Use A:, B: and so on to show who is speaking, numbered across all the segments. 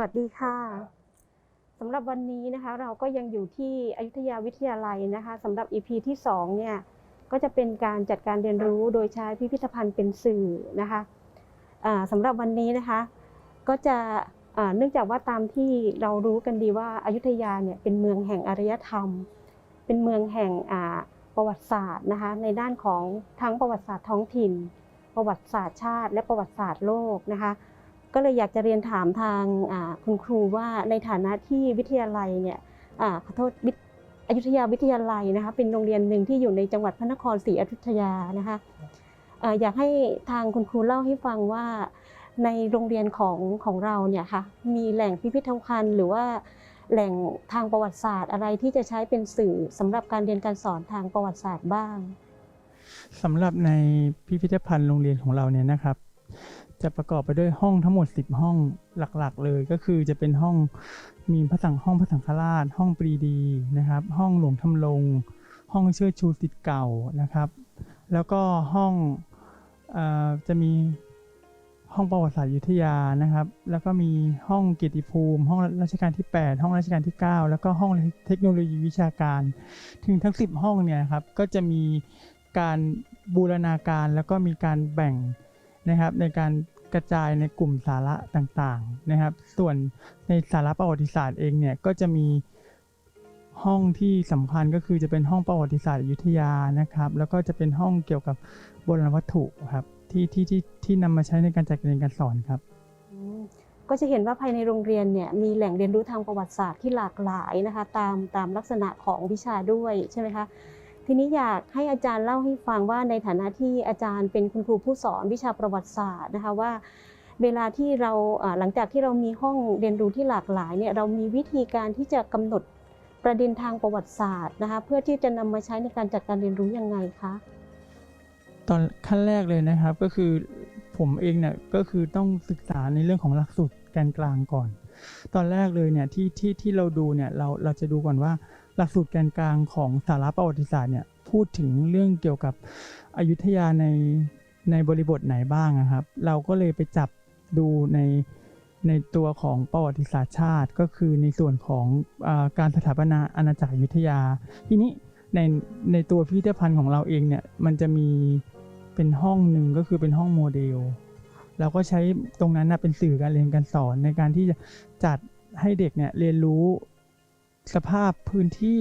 A: วัสดีค่ะสำหรับวันนี้นะคะเราก็ยังอยู่ที่อยุธยาวิทยาลัยนะคะสำหรับ EP ที่2เนี่ยก็จะเป็นการจัดการเรียนรู้โดยใช้พิพิธภัณฑ์เป็นสื่อนะคะสำหรับวันนี้นะคะก็จะเนื่องจากว่าตามที่เรารู้กันดีว่าอายุทยาเนี่ยเป็นเมืองแห่งอารยธรรม เป็นเมืองแห่งประวัติศาสตร์นะคะในด้านของทั้งประวัติศาสตร์ท้องถิ่น ประวัติศาสตร์ชาติ และประวัติศาสตร์โลกนะคะ ก็เลยอยากจะเรียนถามทางคุณครูว่าในฐานะที่วิทยาลัยเนี่ยอขอโทษวิอยุธยาวิทยาลัยนะคะเป็นโรงเรียนหนึ่งที่อยู่ในจังหวัดพระนครศรีอยุธยานะคะอยากให้ทางคุณครูเล่าให้ฟังว่า ในโรงเรียนของของเราเนี่ยค่ะมีแหล่งพิพิธภัณฑ์ หรือว่าแหล่งทางประวัติศาสตร์ อะไรที่จะใช้เป็นสื่อสำหรับการเรียนการสอนทางประวัติศาสตร์บ้าง
B: สำหรับในพิพิธภัณฑ์โรงเรียนของเราเนี่ยนะครับ จะประกอบไปด้วยห้องทั้งหมด 10 ห้องหลักๆ เลยก็คือจะเป็นห้องมีพระสังห้องพระสังฆราช ห้องปรีดีนะครับ ห้องหลวงทำลง ห้องเชิดชูสิทธิ์เก่านะครับ แล้วก็ห้องอจะมีห้องประวัติศาสตร์ยุทธยานะครับ แล้วก็มีห้องเกียรติภูมิ ห้องรัชกาลที่ 8 ห้องรัชกาลที่ 9 แล้วก็ห้องเทคโนโลยีวิชาการ ถึงทั้ง 10 ห้องเนี่ยครับก็จะมีการบูรณาการแล้วก็มีการแบ่ง นะครับในการกระจายในกลุ่มสาระต่างๆนะครับ ส่วนในสาระประวัติศาสตร์เองเนี่ยก็จะมีห้องที่สำคัญก็คือจะเป็นห้องประวัติศาสตร์อยุธยานะครับ แล้วก็จะเป็นห้องเกี่ยวกับโบราณวัตถุครับที่ที่ที่ที่นำมาใช้ในการจัดการเรียนการสอนครับ
A: ก็จะเห็นว่าภายในโรงเรียนเนี่ยมีแหล่งเรียนรู้ทางประวัติศาสตร์ที่หลากหลายนะคะ ตามตามลักษณะของวิชาด้วยใช่ไหมคะ ทีนี้อยากให้อาจารย์เล่าให้ฟังว่าในฐานะที่อาจารย์เป็นคุณครูผู้สอนวิชาประวัติศาสตร์นะคะว่า เวลาที่เราหลังจากที่เรามีห้องเรียนรู้ที่หลากหลายเนี่ยเรามีวิธีการที่จะกำหนดประเด็นทางประวัติศาสตร์นะคะเพื่อที่จะนำมาใช้ในการจัดการเรียนรู้ยังไงคะ
B: ตอนขั้นแรกเลยนะครับก็คือผมเองเนี่ยก็คือต้องศึกษาในเรื่องของหลักสูตรแกนกลางก่อน ตอนแรกเลยเนี่ยที่ที่ที่เราดูเนี่ยเราเราจะดูก่อนว่า หลักสูตรแกนกลางของสาระประวัติศาสตร์เนี่ยพูดถึงเรื่องเกี่ยวกับอยุธยาในในบริบทไหนบ้างนะครับ เราก็เลยไปจับดูในในตัวของประวัติศาสตร์ชาติก็คือในส่วนของอการสถาปนาอาณาจักรอยุธยา ทีนี้ในในตัวพิพิธภัณฑ์ของเราเองเนี่ยมันจะมีเป็นห้องหนึ่งก็คือเป็นห้องโมเดลเราก็ใช้ตรงนั้นนะเป็นสื่อการเรียนการสอนในการที่จะจัดให้เด็กเนี่ยเรียนรู้ สภาพพื้นที่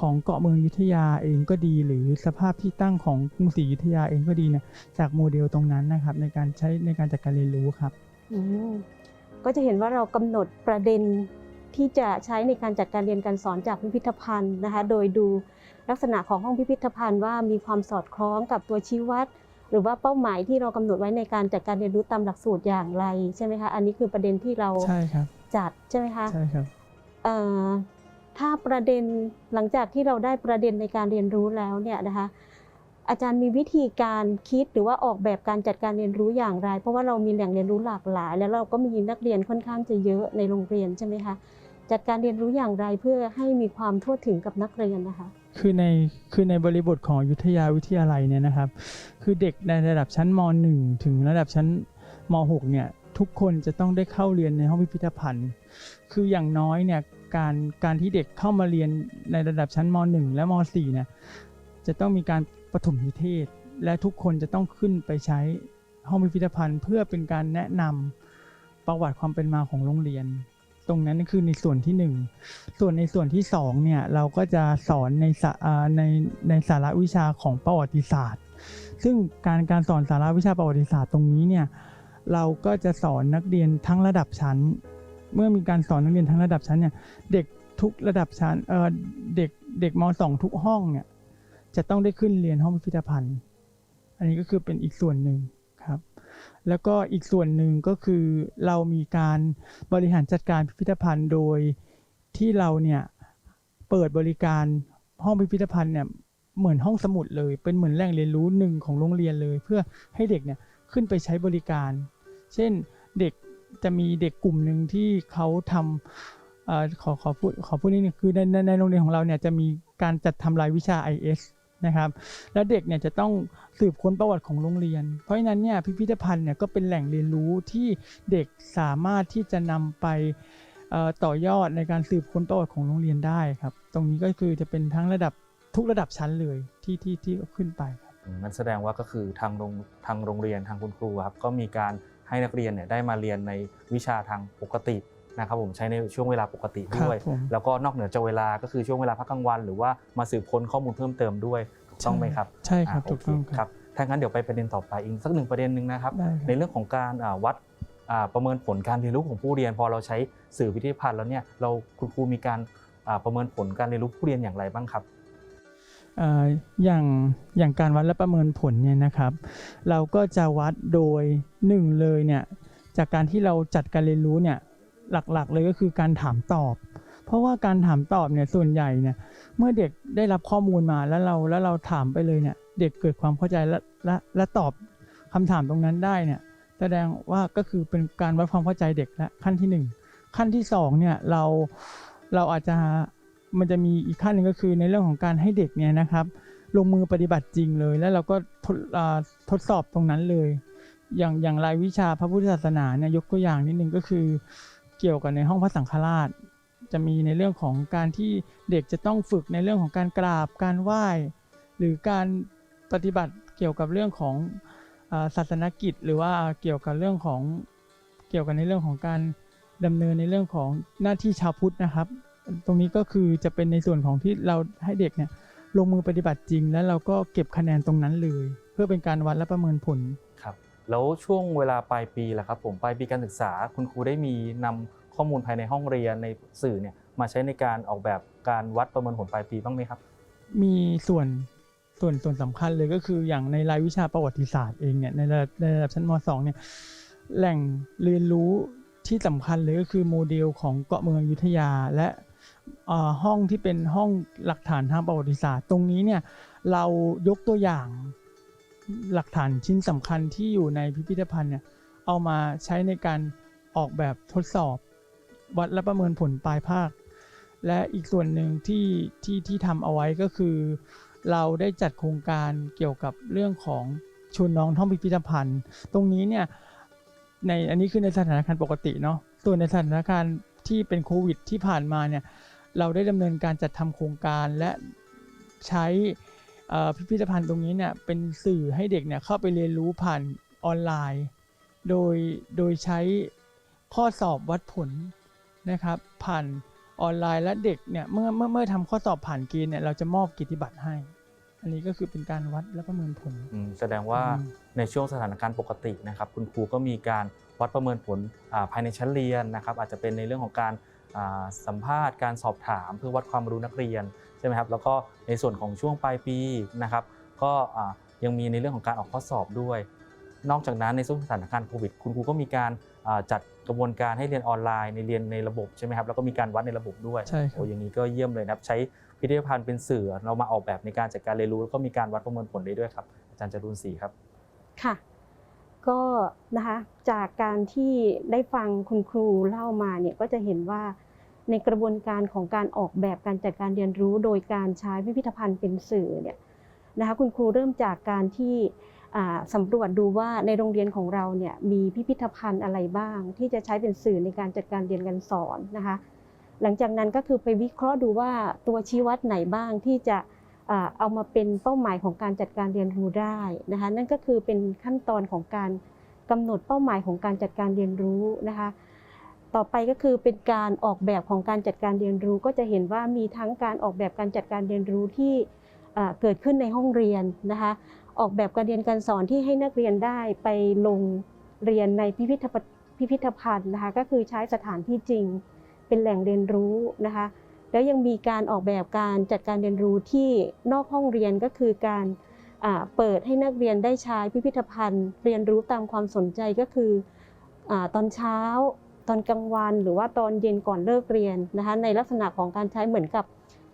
B: ของเกาะเมืองอยุธยาเองก็ดี หรือสภาพที่ตั้งของกรุงศรีอยุธยาเองก็ดีเนี่ยจากโมเดลตรงนั้นนะครับ ในการใช้ในการจัดการเรียนรู้ครับ
A: อืมก็จะเห็นว่าเรากำหนดประเด็นที่จะใช้ในการจัดการเรียนการสอนจากพิพิธภัณฑ์นะคะ โดยดูลักษณะของห้องพิพิธภัณฑ์ว่ามีความสอดคล้องกับตัวชี้วัด หรือว่าเป้าหมายที่เรากำหนดไว้ในการจัดการเรียนรู้ตามหลักสูตรอย่างไรใช่ไหมคะอันนี้คือประเด็นที่เรา
B: ใช่ครับ
A: จัดใช่ไหมคะ
B: ใช่ครับ
A: เอ่อ ถ้าประเด็นหลังจากที่เราได้ประเด็นในการเรียนรู้แล้วเนี่ยนะคะอาจารย์มีวิธีการคิดหรือว่าออกแบบการจัดการเรียนรู้อย่างไร เพราะว่าเรามีแหล่งเรียนรู้หลากหลาย แล้วเราก็มีนักเรียนค่อนข้างจะเยอะในโรงเรียนใช่ไหมคะจัดการเรียนรู้อย่างไรเพื่อให้มีความทั่วถึงกับนักเรียนนะคะ
B: คือในคือในบริบทของยุทธยาวิทยาลัยเนี่ยนะครับ คือเด็กในระดับชั้นม .1 ถึงระดับชั้นม .6 เนี่ยทุกคนจะต้องได้เข้าเรียนในห้องพิพิธภัณฑ์ คืออย่างน้อยเนี่ย การการที่เด็กเข้ามาเรียนในระดับชั้นม .1 และม .4 เนี่ยจะต้องมีการปฐมนิเทศ และทุกคนจะต้องขึ้นไปใช้ห้องพิพิธภัณฑ์ เพื่อเป็นการแนะนำประวัติความเป็นมาของโรงเรียน ตรงนั้นคือในส่วนที่หนึ่งส่วนในส่วนที่สองเนี่ยเราก็จะสอนในสาในในสาระวิชาของประวัติศาสตร์ ซึ่งการการสอนสาระวิชาประวัติศาสตร์ตรงนี้เนี่ยเราก็จะสอนนักเรียนทั้งระดับชั้น เมื่อมีการสอนนักเรียนทั้งระดับชั้นเนี่ยเด็กทุกระดับชั้นเออเด็กเด็กมสองทุกห้องเนี่ยจะต้องได้ขึ้นเรียนห้องพิพิธภัณฑ์ อันนี้ก็คือเป็นอีกส่วนหนึ่งครับ แล้วก็อีกส่วนหนึ่งก็คือเรามีการบริหารจัดการพิพิธภัณฑ์โดยที่เราเนี่ยเปิดบริการห้องพิพิธภัณฑ์เนี่ยเหมือนห้องสมุดเลย เป็นเหมือนแหล่งเรียนรู้หนึ่งของโรงเรียนเลย เพื่อให้เด็กเนี่ยขึ้นไปใช้บริการ เช่นเด็ก จะมีเด็กกลุ่มหนึ่งที่เขาทำอขอขอพูดขอพูดนิดนึงคือในในในโรงเรียนของเราเนี่ยจะมีการจัดทำรายวิชา IS นะครับแล้วเด็กเนี่ยจะต้องสืบค้นประวัติของโรงเรียน เพราะฉะนั้นเนี่ยพิพิธภัณฑ์เนี่ยก็เป็นแหล่งเรียนรู้ที่เด็กสามารถที่จะนำไปต่อยอดในการสืบค้นประวัติของโรงเรียนได้ครับ ตรงนี้ก็คือจะเป็นทั้งระดับทุกระดับชั้นเลยที่ที่ที่ขึ้นไปครับ
C: มันแสดงว่าก็คือทางโรงทางโรงเรียนทางคุณครูครับก็มีการ ให้นักเรียนเนี่ยได้มาเรียนในวิชาทางปกตินะครับผมใช้ในช่วงเวลาปกติด้วย
B: ครับผม
C: แล้วก็นอกเหนือจากเวลาก็คือช่วงเวลาพักกลางวัน หรือว่ามาสืบค้นข้อมูลเพิ่มเติมด้วยถูกต้องไหมครับ
B: ใช่ครับาถูกต้อง
C: โเค
B: ครับ
C: ถ้างั้นเดี๋ยวไปประเด็นต่อไปอีกสักหนึ่งประเด็นหนึ่งนะครับ
B: ได้ครับ
C: ในเรื่องของการอ่าวัดอ่าประเมินผลการเรียนรู้ของผู้เรียน พอเราใช้สื่อวิทยาพันธ์แล้วเนี่ยเราคุณครูมีการอ่าประเมินผลการเรียนรู้ผู้เรียนอย่างไรบ้างครับ
B: เอย่างอย่างการวัดและประเมินผลเนี่ยนะครับ เราก็จะวัดโดยหนึ่งเลยเนี่ยจากการที่เราจัดการเรียนรู้เนี่ยหลักๆ เลยก็คือการถามตอบ เพราะว่าการถามตอบเนี่ยส่วนใหญ่เนี่ยเมื่อเด็กได้รับข้อมูลมาแล้วเราแล้วเราถามไปเลยเนี่ยเด็กเกิดความเข้าใจและและและตอบคำถามตรงนั้นได้เนี่ยแสดงว่าก็คือเป็นการวัดความเข้าใจเด็กและขั้นที่หนึ่งขั้นที่สองเนี่ยเราเราอาจจะ มันจะมีอีกขั้นหนึ่งก็คือในเรื่องของการให้เด็กเนี่ยนะครับ ลงมือปฏิบัติจริงเลย แล้วเราก็ทดทดสอบตรงนั้นเลย อย่างอย่างรายวิชาพระพุทธศาสนาเนี่ยยกตัวอย่างนิดนึงก็คือเกี่ยวกับในห้องพระสังฆราช จะมีในเรื่องของการที่เด็กจะต้องฝึกในเรื่องของการกราบการไหว้ หรือการปฏิบัติเกี่ยวกับเรื่องของศาสนกิจ หรือว่าเกี่ยวกับเรื่องของเกี่ยวกับในเรื่องของการดำเนินในเรื่องของหน้าที่ชาวพุทธนะครับ ตรงนี้ก็คือจะเป็นในส่วนของที่เราให้เด็กเนี่ยลงมือปฏิบัติจริง แล้วเราก็เก็บคะแนนตรงนั้นเลย เพื่อเป็นการวัดและประเมินผล
C: ครับแล้วช่วงเวลาปลายปีล่ะครับผมปลายปีการศึกษา คุณครูได้มีนำข้อมูลภายในห้องเรียนในสื่อเนี่ยมาใช้ในการออกแบบการวัดประเมินผลปลายปีบ้างไหมครับ
B: มีส่วนส่วนส่วนสำคัญเลยก็คืออย่างในรายวิชาประวัติศาสตร์เองเนี่ยในระดับในระดับชั้นม .2 เนี่ยแหล่งเรียนรู้ที่สำคัญเลยก็คือโมเดลของเกาะเมืองอยุธยา และเอ่อ ห้องที่เป็นห้องหลักฐานทางประวัติศาสตร์ ตรงนี้เนี่ยเรายกตัวอย่างหลักฐานชิ้นสำคัญที่อยู่ในพิพิธภัณฑ์เนี่ยเอามาใช้ในการออกแบบทดสอบ วัดและประเมินผลปลายภาค และอีกส่วนหนึ่งที่ที่ที่ทำเอาไว้ก็คือ เราได้จัดโครงการเกี่ยวกับเรื่องของชวนน้องท่องพิพิธภัณฑ์ ตรงนี้เนี่ยในอันนี้คือในสถานการณ์ปกติเนาะส่วนในสถานการณ์ ที่เป็นโควิดที่ผ่านมาเนี่ยเราได้ดำเนินการจัดทำโครงการและใช้พิพิธภัณฑ์ตรงนี้เนี่ยเป็นสื่อให้เด็กเนี่ยเข้าไปเรียนรู้ผ่านออนไลน์ โดยโดยใช้ข้อสอบวัดผลนะครับ ผ่านออนไลน์และเด็กเนี่ยเมื่อเมื่อเมื่อทำข้อสอบผ่านเกณฑ์เนี่ยเราจะมอบกิตติบัตรให้ อันนี้ก็คือเป็นการวัดและประเมินผล
C: แสดงว่าในช่วงสถานการณ์ปกตินะครับ คุณครูก็มีการ วัดประเมินผลอ่าภายในชั้นเรียนนะครับ อาจจะเป็นในเรื่องของการอ่าสัมภาษณ์การสอบถามเพื่อวัดความรู้นักเรียนใช่ไหมครับแล้วก็ในส่วนของช่วงปลายปีนะครับก็อ่ายังมีในเรื่องของการออกข้อสอบด้วย นอกจากนั้นในช่วงสถานการณ์โควิดคุณครูก็มีการอ่าจัดกระบวนการให้เรียนออนไลน์ในเรียนในระบบใช่ไหมครับแล้วก็มีการวัดในระบบด้วย
B: ใช่ครับ
C: โอ้อย่างนี้ก็เยี่ยมเลยนะครับใช้พิพิธภัณฑ์เป็นสื่อเรามาออกแบบในการจัดการเรียนรู้แล้วก็มีการวัดประเมินผลได้ด้วยครับอาจารย์จรุนศรีครับ
A: ค่ะ ก็นะคะจากการที่ได้ฟังคุณครูเล่ามาเนี่ยก็จะเห็นว่าในกระบวนการของการออกแบบการจัดการเรียนรู้โดยการใช้พิพิธภัณฑ์เป็นสื่อเนี่ยนะคะคุณครูเริ่มจากการที่สำรวจดูว่าในโรงเรียนของเราเนี่ยมีพิพิธภัณฑ์อะไรบ้าง ที่จะใช้เป็นสื่อในการจัดการเรียนการสอนนะคะ หลังจากนั้นก็คือไปวิเคราะห์ดูว่าตัวชี้วัดไหนบ้างที่จะ เอามาเป็นเป้าหมายของการจัดการเรียนรู้ได้นะคะนั่นก็คือเป็นขั้นตอนของการกำหนดเป้าหมายของการจัดการเรียนรู้นะคะต่อไปก็คือเป็นการออกแบบของการจัดการเรียนรู้ ก็จะเห็นว่ามีทั้งการออกแบบการจัดการเรียนรู้ที่เกิดขึ้นในห้องเรียนนะคะออกแบบการเรียนการสอนที่ให้นักเรียนได้ไปลงเรียนในพิพิธภัณฑ์นะคะก็คือใช้สถานที่จริง เป็นแหล่งเรียนรู้นะคะ แล้วยังมีการออกแบบการจัดการเรียนรู้ที่นอกห้องเรียนก็คือการเปิดให้นักเรียนได้ใช้พิพิธภัณฑ์ เรียนรู้ตามความสนใจก็คืออตอนเช้า ตอนกลางวันหรือว่าตอนเย็นก่อนเลิกเรียนนะคะในลักษณะของการใช้เหมือนกับ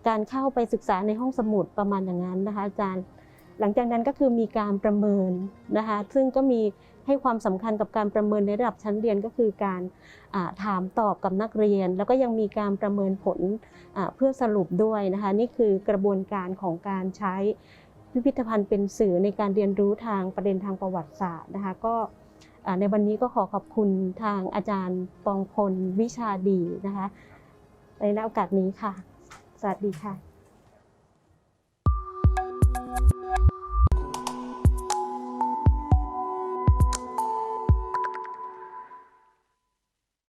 A: การเข้าไปศึกษาในห้องสมุดประมาณอย่างนั้นนะคะอาจารย์ หลังจากนั้นก็คือมีการประเมินนะคะซึ่งก็มี ให้ความสำคัญกับการประเมินในระดับชั้นเรียนก็คือการถามตอบกับนักเรียน แล้วก็ยังมีการประเมินผลเพื่อสรุปด้วยนะคะนี่คือกระบวนการของการใช้พิพิธภัณฑ์เป็นสื่อในการเรียนรู้ทางประเด็นทางประวัติศาสตร์นะคะก็ในวันนี้ก็ขอขอบคุณทางอาจารย์ปองพลวิชาดีนะคะในโอกาสนี้ค่ะ สวัสดีค่ะ